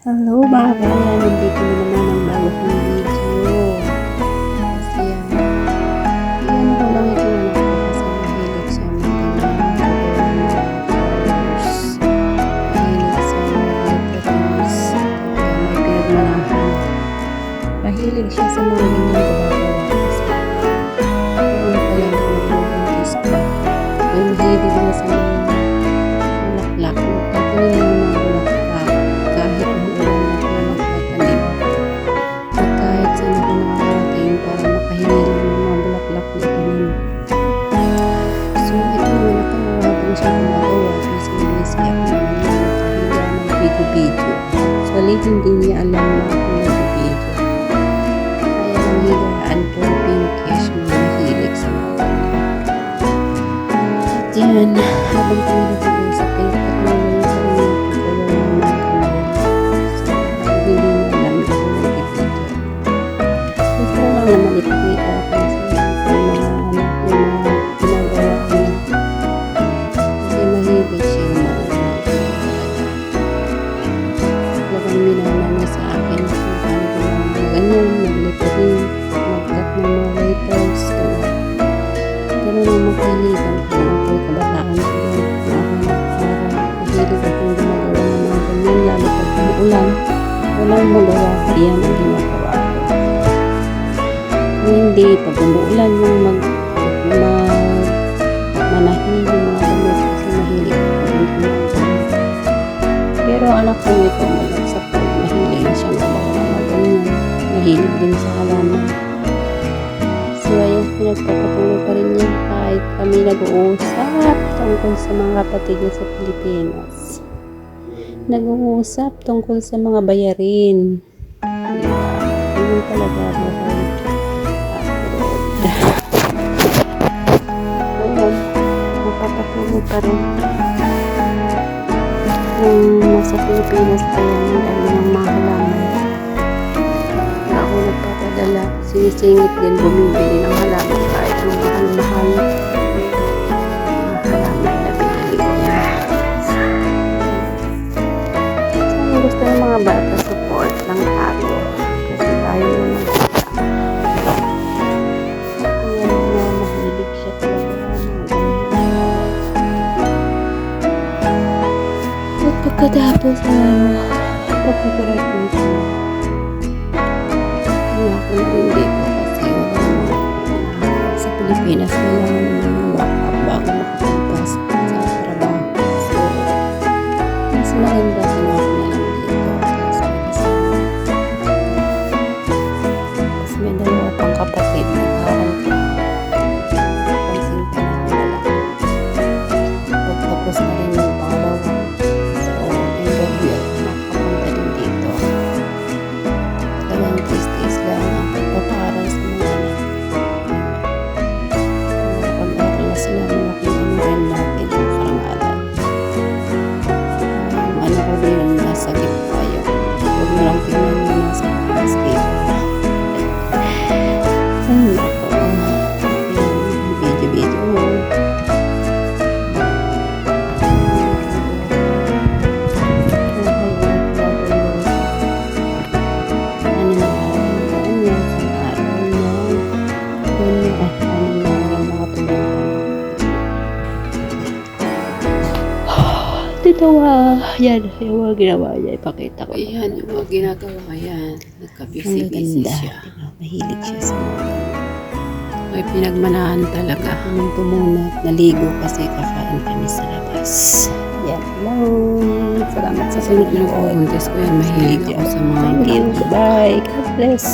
Hello mga kaya, nandito na naman ang bago kong video. Kasi yan, yan ko lang ito na ako kasi mahilig sa mga flowers. Mahilig sa mga letters. Kaya may pinagmanahan. Mahilig siya sa mga ganyan gumagawa kasi noon pa lang ako ko. Ay mahilig na sa mga ng video-video. Actually, hindi niya alam na ako sa akin kung paano ko ganyan, mag-lettering, mag-cut ng mga letters, gano'n. Ganun ang magkahiligan ko ng ako'y kabataan ko noon. Mahilig akong gumagawa ng mga ganyan, lalo pag umuulan. Walang magawa, yan ang ginagawa ko. Kung hindi, pag umuulan yung mag, mag manahin yung mga gamit kasi mahilig ako. Pero anak ko ito, Mahilig din sa halaman. So, ayun, pinagpapatuloy pa rin yan kahit kami nag-uusap tungkol sa mga kapatid niya sa Pilipinas. Nag-uusap tungkol sa mga bayarin. Diba? Ganun talaga mabait. Ayun, magpapatuloy pa rin. Nung nasa Pilipinas pa yan, dami ng mga nagpapadala. Sinisingit din bumibili ng halaman kahit yung mahal-mahal. Halaman na binili niya. So, ang gusto ng mga bata, support lang tayo. Kasi tayo nagkita. Ayan na, mahilig siya Pilipinas wala naman yung backup bago makapagpasok sa trabaho. So, mas maganda kinuha Thank you, be. Ah, yan, yung mga ginawa niya, ipakita ko. Ayan, yung mga ginagawa yan. Nagka-busy-busy siya. Diba? Mahilig siya sa mga. May pinagmanahan talaga. Muna at naligo kasi kakain kami sa labas. Yan lang. Salamat sa nung panonood. pinag-ubuntis ko yan, mahilig ako sa mga Thank you. Bye. God bless.